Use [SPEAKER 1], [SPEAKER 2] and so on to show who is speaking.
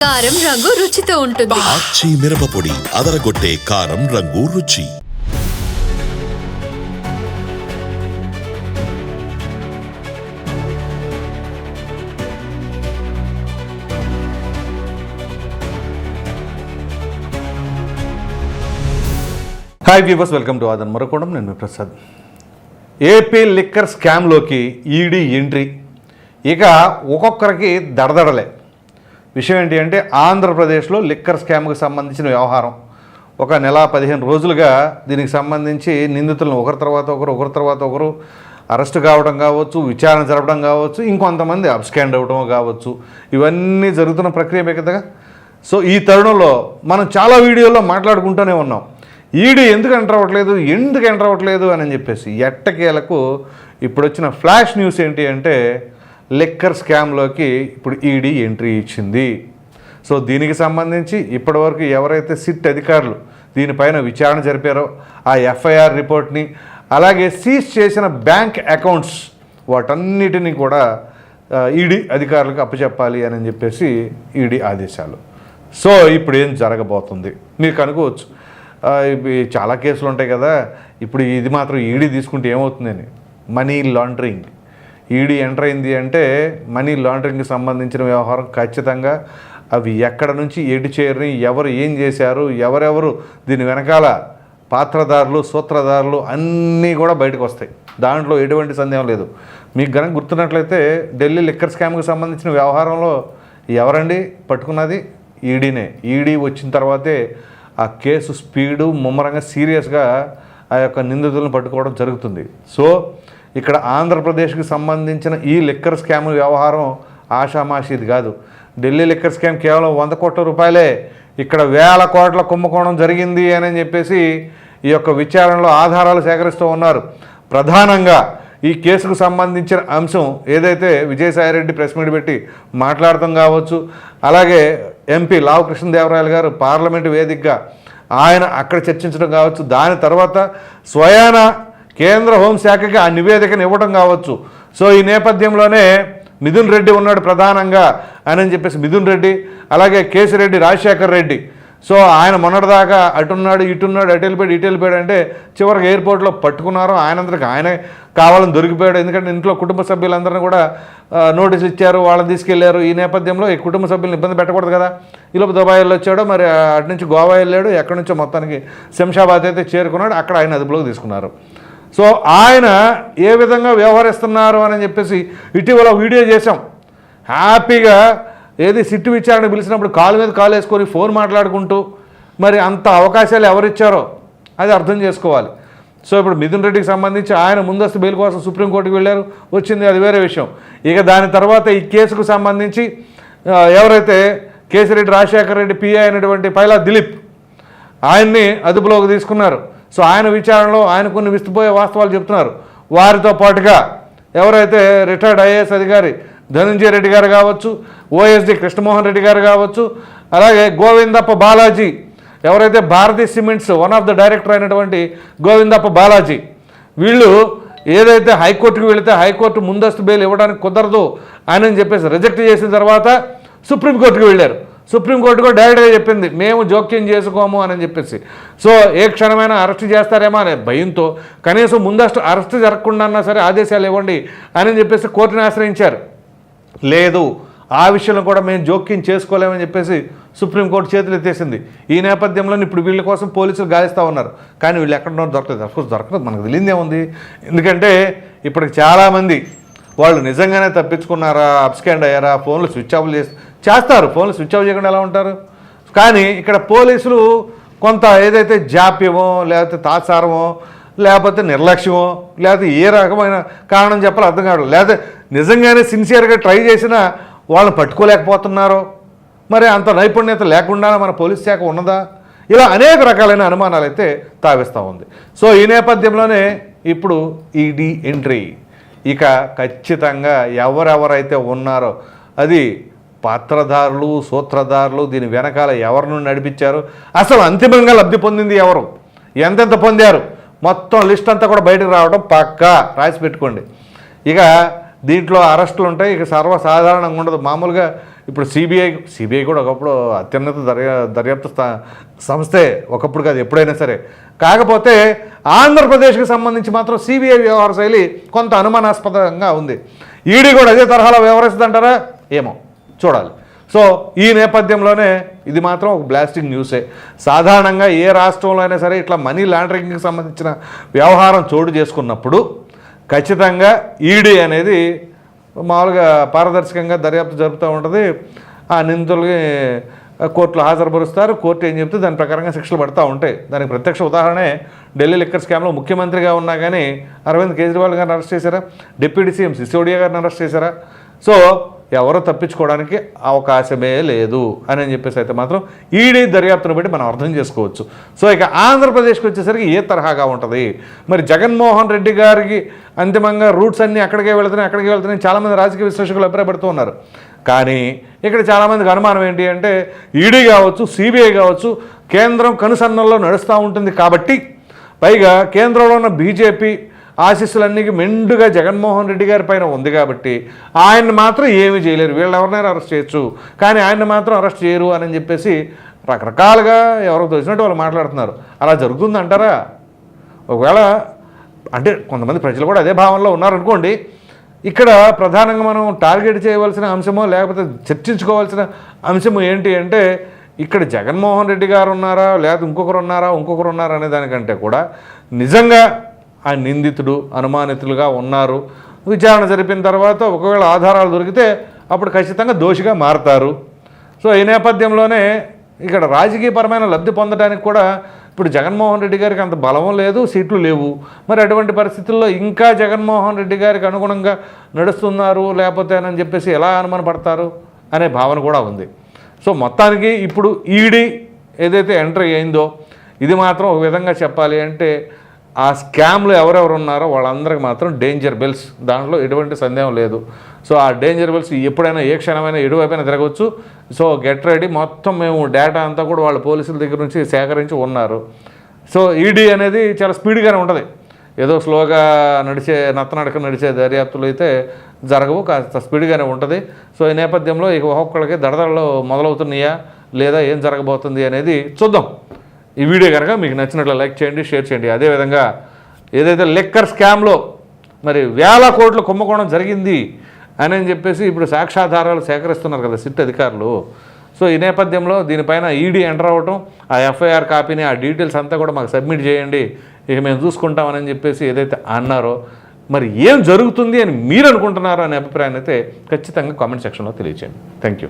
[SPEAKER 1] కారం రంగు రుచితో ఉంటుంది.
[SPEAKER 2] ఆచి మిరపపొడి అదరగొట్టే కారం రంగు రుచి.
[SPEAKER 3] హాయ్ వ్యూవర్స్ వెల్కమ్ టు ఆదన్ మరొకడం నేను ప్రసాద్ ఏపీ లిక్కర్ స్కామ్లోకి ఈడీ ఎంట్రీ ఇక ఒక్కొక్కరికి దడదడలే విషయం ఏంటి అంటే ఆంధ్రప్రదేశ్లో లిక్కర్ స్కామ్కి సంబంధించిన వ్యవహారం. ఒక నెల పదిహేను రోజులుగా దీనికి సంబంధించి నిందితులను ఒకరి తర్వాత ఒకరు ఒకరి తర్వాత ఒకరు అరెస్ట్ కావడం కావచ్చు విచారణ జరపడం కావచ్చు ఇంకొంతమంది అబ్స్కాండ్ అవ్వడం కావచ్చు. ఇవన్నీ జరుగుతున్న ప్రక్రియ కదా? సో ఈ తరుణంలో మనం చాలా వీడియోల్లో మాట్లాడుకుంటూనే ఉన్నాం. ఈడీ ఎందుకు ఎంటర్ అవ్వట్లేదు ఎందుకు ఎంటర్ అవ్వట్లేదు అని చెప్పేసి ఎట్టకేలకు ఇప్పుడు వచ్చిన ఫ్లాష్ న్యూస్ ఏంటి అంటే లిక్కర్ స్కామ్లోకి ఇప్పుడు ఈడీ ఎంట్రీ ఇచ్చింది. సో దీనికి సంబంధించి ఇప్పటివరకు ఎవరైతే సిట్ అధికారులు దీనిపైన విచారణ జరిపారో ఆ ఎఫ్ఐఆర్ రిపోర్ట్ని అలాగే సీజ్ చేసిన బ్యాంక్ అకౌంట్స్ వాటన్నిటిని కూడా ఈడీ అధికారులకు అప్పచెప్పాలి అని చెప్పేసి ఈడీ ఆదేశాలు. సో ఇప్పుడు ఏం జరగబోతుంది? మీరు కనుకోవచ్చు చాలా కేసులు ఉంటాయి కదా. ఇప్పుడు ఇది మాత్రం ఈడీ తీసుకుంటే ఏమవుతుందని? Money laundering. ఈడీ ఎంటర్ అయింది అంటే మనీ లాండరింగ్కి సంబంధించిన వ్యవహారం ఖచ్చితంగా అవి ఎక్కడ నుంచి ఎటు చేరిని ఎవరు ఏం చేశారు ఎవరెవరు దీని వెనకాల పాత్రదారులు సూత్రధారులు అన్నీ కూడా బయటకు వస్తాయి. దాంట్లో ఎటువంటి సందేహం లేదు. మీకు కనుక గుర్తున్నట్లయితే ఢిల్లీ లిక్కర్ స్కామ్కి సంబంధించిన వ్యవహారంలో ఎవరండి పట్టుకున్నది? ఈడీనే. ఈడీ వచ్చిన తర్వాతే ఆ కేసు స్పీడు ముమ్మరంగా సీరియస్గా ఆ యొక్క నిందితులను పట్టుకోవడం జరుగుతుంది. సో ఇక్కడ ఆంధ్రప్రదేశ్కి సంబంధించిన ఈ లిక్కర్ స్కామ్ వ్యవహారం ఆషామాషిది కాదు. ఢిల్లీ లిక్కర్ స్కామ్ కేవలం వంద కోట్ల రూపాయలే. ఇక్కడ వేల కోట్ల కుంభకోణం జరిగింది అని చెప్పేసి ఈ యొక్క విచారణలో ఆధారాలు సేకరిస్తూ ఉన్నారు. ప్రధానంగా ఈ కేసుకు సంబంధించిన అంశం ఏదైతే విజయసాయిరెడ్డి ప్రెస్ మీట్ పెట్టి మాట్లాడటం కావచ్చు అలాగే ఎంపీ లావు కృష్ణదేవరాయలు గారు పార్లమెంటు వేదికగా ఆయన అక్కడ చర్చించడం కావచ్చు. దాని తర్వాత స్వయాన కేంద్ర హోంశాఖకి ఆ నివేదికను ఇవ్వడం కావచ్చు. సో ఈ నేపథ్యంలోనే మిథున్ రెడ్డి ఉన్నాడు ప్రధానంగా అని చెప్పేసి మిథున్ రెడ్డి అలాగే కేసిరెడ్డి రాజశేఖర్ రెడ్డి. సో ఆయన మొన్నటిదాకా అటున్నాడు ఇటున్నాడు అటు వెళ్ళిపోయాడు ఇటు వెళ్ళిపోయాడు అంటే చివరికి ఎయిర్పోర్ట్లో పట్టుకున్నారు. ఆయనందరికి ఆయనే కావాలని దొరికిపోయాడు. ఎందుకంటే ఇంట్లో కుటుంబ సభ్యులందరినీ కూడా ఆ, నోటీసులు ఇచ్చారు వాళ్ళని తీసుకెళ్ళారు. ఈ నేపథ్యంలో ఈ కుటుంబ సభ్యులను ఇబ్బంది పెట్టకూడదు కదా. ఈలోపు దుబాయ్ వెళ్ళొచ్చాడు మరి అటు నుంచి గోవా వెళ్ళాడు. ఎక్కడి నుంచో మొత్తానికి శంషాబాద్ అయితే చేరుకున్నాడు. అక్కడ ఆయన అదుపులోకి తీసుకున్నారు. సో ఆయన ఏ విధంగా వ్యవహరిస్తున్నారు అని చెప్పేసి ఇటీవల వీడియో చేశాం. హ్యాపీగా ఏది సిట్టు విచారణ పిలిచినప్పుడు కాలు మీద కాలు వేసుకొని ఫోన్ మాట్లాడుకుంటూ మరి అంత అవకాశాలు ఎవరిచ్చారో అది అర్థం చేసుకోవాలి. సో ఇప్పుడు మిథున్ రెడ్డికి సంబంధించి ఆయన ముందస్తు బెయిల్ కోసం సుప్రీంకోర్టుకు వెళ్ళారు వచ్చింది అది వేరే విషయం. ఇక దాని తర్వాత ఈ కేసుకు సంబంధించి ఎవరైతే కేసిరెడ్డి రాజశేఖర రెడ్డి పిఐ అయినటువంటి పైలా దిలీప్ ఆయన్ని అదుపులోకి తీసుకున్నారు. సో ఆయన విచారణలో ఆయన కొన్ని విస్తుపోయే వాస్తవాలు చెప్తున్నారు. వారితో పాటుగా ఎవరైతే రిటైర్డ్ ఐఏఎస్ అధికారి ధనంజయ రెడ్డి గారు కావచ్చు ఓఎస్డి కృష్ణమోహన్ రెడ్డి గారు కావచ్చు అలాగే గోవిందప్ప బాలాజీ ఎవరైతే Bharathi cements one of the director అయినటువంటి గోవిందప్ప బాలాజీ వీళ్ళు ఏదైతే హైకోర్టుకు వెళితే హైకోర్టు ముందస్తు బెయిల్ ఇవ్వడానికి కుదరదు అని చెప్పేసి రిజెక్ట్ చేసిన తర్వాత సుప్రీంకోర్టుకు వెళ్ళారు. సుప్రీంకోర్టు కూడా డైరెక్ట్గా చెప్పింది మేము జోక్యం చేసుకోము అని చెప్పేసి. సో ఏ క్షణమైనా అరెస్ట్ చేస్తారేమో అనే భయంతో కనీసం ముందస్తు అరెస్ట్ జరగకుండా అన్నా సరే ఆదేశాలు ఇవ్వండి అని చెప్పేసి కోర్టుని ఆశ్రయించారు. లేదు ఆ విషయంలో కూడా మేము జోక్యం చేసుకోలేమని చెప్పేసి సుప్రీంకోర్టు చేతులు ఎత్తేసింది. ఈ నేపథ్యంలో ఇప్పుడు వీళ్ళ కోసం పోలీసులు గాలిస్తూ ఉన్నారు. కానీ వీళ్ళు ఎక్కడో దొరకలేదు. అఫ్కోర్స్ దొరకదు మనకు తెలియదే ఉంది. ఎందుకంటే ఇప్పటికి చాలామంది వాళ్ళు నిజంగానే తప్పించుకున్నారా అప్స్కాండ్ అయ్యారా ఫోన్లు స్విచ్ ఆఫ్ చేసి చేస్తారు. ఫోన్లు స్విచ్ ఆఫ్ చేయకుండా ఎలా ఉంటారు? కానీ ఇక్కడ పోలీసులు కొంత ఏదైతే జాప్యమో లేకపోతే తాత్సారమో లేకపోతే నిర్లక్ష్యమో లేకపోతే ఏ రకమైన కారణం చెప్పాలో అర్థం కావడం లేకపోతే నిజంగానే సిన్సియర్గా ట్రై చేసినా వాళ్ళని పట్టుకోలేకపోతున్నారో? మరి అంత నైపుణ్యత లేకుండా మన పోలీస్ శాఖ ఉన్నదా? ఇలా అనేక రకాలైన అనుమానాలు అయితే తావిస్తూ ఉంది. సో ఈ నేపథ్యంలోనే ఇప్పుడు ఈడీ ఎంట్రీ ఇక ఖచ్చితంగా ఎవరెవరైతే ఉన్నారో అది పాత్రధారులు సూత్రధారులు దీని వెనకాల ఎవరి నుండి నడిపించారు? అసలు అంతిమంగా లబ్ధి పొందింది ఎవరు? ఎంతెంత పొందారు? మొత్తం లిస్ట్ అంతా కూడా బయటకు రావడం పక్కా. రాసి పెట్టుకోండి. ఇక దీంట్లో అరెస్టులు ఉంటాయి. ఇక సర్వసాధారణంగా ఉండదు. మామూలుగా ఇప్పుడు సిబిఐ సిబిఐ కూడా ఒకప్పుడు అత్యున్నత దర్యా దర్యాప్తు స్థా- సంస్థే ఒకప్పుడు కాదు ఎప్పుడైనా సరే. కాకపోతే ఆంధ్రప్రదేశ్కి సంబంధించి మాత్రం సిబిఐ వ్యవహార శైలి కొంత అనుమానాస్పదంగా ఉంది. ఈడీ కూడా అదే తరహాలో వ్యవహరిస్తుందంటారా? ఏమో. చూడాలి. సో ఈ నేపథ్యంలోనే ఇది మాత్రం ఒక బ్లాస్టింగ్ న్యూసే సాధారణంగా ఏ రాష్ట్రంలో అయినా సరే ఇట్లా మనీ లాండరింగ్కి సంబంధించిన వ్యవహారం చోటు చేసుకున్నప్పుడు ఖచ్చితంగా ఈడీ అనేది మామూలుగా పారదర్శకంగా దర్యాప్తు జరుపుతూ ఉంటుంది. ఆ నిందితులకి కోర్టులో హాజరుపరుస్తారు. కోర్టు ఏం చెప్తే దాని ప్రకారంగా శిక్షలు పడతా ఉంటాయి. దానికి ప్రత్యక్ష ఉదాహరణే ఢిల్లీ లిక్కర్ స్కామ్లో ముఖ్యమంత్రిగా ఉన్నా కానీ అరవింద్ కేజ్రీవాల్ గారిని అరెస్ట్ చేశారా? డిప్యూటీ సీఎం సిసోడియా గారిని అరెస్ట్ చేశారా? సో ఎవరో తప్పించుకోవడానికి అవకాశమే లేదు అని అని చెప్పేసి అయితే మాత్రం ఈడీ దర్యాప్తును బట్టి మనం అర్థం చేసుకోవచ్చు. సో ఇక ఆంధ్రప్రదేశ్కి వచ్చేసరికి ఏ తరహాగా ఉంటుంది? మరి జగన్మోహన్ రెడ్డి గారికి అంతిమంగా రూట్స్ అన్నీ అక్కడికే వెళుతున్నాయి అక్కడికే వెళ్తున్నాయి చాలామంది రాజకీయ విశ్లేషకులు అభిప్రాయపడుతూ ఉన్నారు. కానీ ఇక్కడ చాలామందికి అనుమానం ఏంటి అంటే ఈడీ కావచ్చు సిబిఐ కావచ్చు కేంద్రం కనుసన్నల్లో నడుస్తూ ఉంటుంది కాబట్టి పైగా కేంద్రంలో ఉన్న బీజేపీ ఆశీస్సులన్నీ మెండుగా జగన్మోహన్ రెడ్డి గారి పైన ఉంది కాబట్టి ఆయన్ని మాత్రం ఏమీ చేయలేరు. వీళ్ళు ఎవరినైనా అరెస్ట్ చేయొచ్చు. కానీ ఆయన్ని మాత్రం అరెస్ట్ చేయరు అని చెప్పేసి రకరకాలుగా ఎవరో తెలిసినట్టు వాళ్ళు మాట్లాడుతున్నారు. అలా జరుగుతుంది అంటారా ఒకవేళ అంటే కొంతమంది ప్రజలు కూడా అదే భావనలో ఉన్నారనుకోండి ఇక్కడ ప్రధానంగా మనం టార్గెట్ చేయవలసిన అంశమో లేకపోతే చర్చించుకోవాల్సిన అంశము ఏంటి అంటే ఇక్కడ జగన్మోహన్ రెడ్డి గారు ఉన్నారా? లేకపోతే ఇంకొకరు ఉన్నారా? ఇంకొకరు ఉన్నారా అనే దానికంటే కూడా నిజంగా ఆ నిందితుడు అనుమానితులుగా ఉన్నారు. విచారణ జరిపిన తర్వాత ఒకవేళ ఆధారాలు దొరికితే అప్పుడు ఖచ్చితంగా దోషిగా మారతారు. సో ఈ నేపథ్యంలోనే ఇక్కడ రాజకీయపరమైన లబ్ధి పొందడానికి కూడా ఇప్పుడు జగన్మోహన్ రెడ్డి గారికి అంత బలం లేదు సీట్లు లేవు. మరి అటువంటి పరిస్థితుల్లో ఇంకా జగన్మోహన్ రెడ్డి గారికి అనుగుణంగా నడుస్తున్నారు లేకపోతేనని చెప్పేసి ఎలా అనుమానపడతారు అనే భావన కూడా ఉంది. సో మొత్తానికి ఇప్పుడు ఈడీ ఏదైతే ఎంటర్ అయిందో ఇది మాత్రం ఒక విధంగా చెప్పాలి అంటే ఆ స్కామ్లో ఎవరెవరు ఉన్నారో వాళ్ళందరికీ మాత్రం డేంజర్ బెల్స్ దాంట్లో ఎటువంటి సందేహం లేదు. సో ఆ డేంజర్ బెల్స్ ఎప్పుడైనా ఏ క్షణమైనా ఎడువైపోయినా తిరగవచ్చు. సో గెట్ రెడీ మొత్తం మేము డేటా అంతా కూడా వాళ్ళ పోలీసుల దగ్గర నుంచి సేకరించి ఉన్నారు. సో ఈడీ అనేది చాలా స్పీడ్గానే ఉంటుంది. ఏదో స్లోగా నడిచే నత్తనడక నడిచే దర్యాప్తులు అయితే జరగవు. కాస్త స్పీడ్గానే ఉంటుంది. సో ఈ నేపథ్యంలో ఇక ఒక్కొక్కడికి దడదడలు మొదలవుతున్నాయా? లేదా ఏం జరగబోతుంది అనేది చూద్దాం. ఈ వీడియో కనుక మీకు నచ్చినట్లు లైక్ చేయండి షేర్ చేయండి. అదేవిధంగా ఏదైతే లెక్కర్ స్కామ్లో మరి వేల కోట్లు కుంభకోణం జరిగింది అని అని చెప్పేసి ఇప్పుడు సాక్ష్యాధారాలు సేకరిస్తున్నారు కదా సిట్ అధికారులు. సో ఈ నేపథ్యంలో దీనిపైన ఈడీ ఎంటర్ అవ్వటం ఆ ఎఫ్ఐఆర్ కాపీని ఆ డీటెయిల్స్ అంతా కూడా మాకు సబ్మిట్ చేయండి. ఇక మేము చూసుకుంటామని చెప్పేసి ఏదైతే అన్నారో మరి ఏం జరుగుతుంది అని మీరు అనుకుంటున్నారో అనే అభిప్రాయాన్ని అయితే ఖచ్చితంగా కామెంట్ సెక్షన్లో తెలియచేయండి. Thank you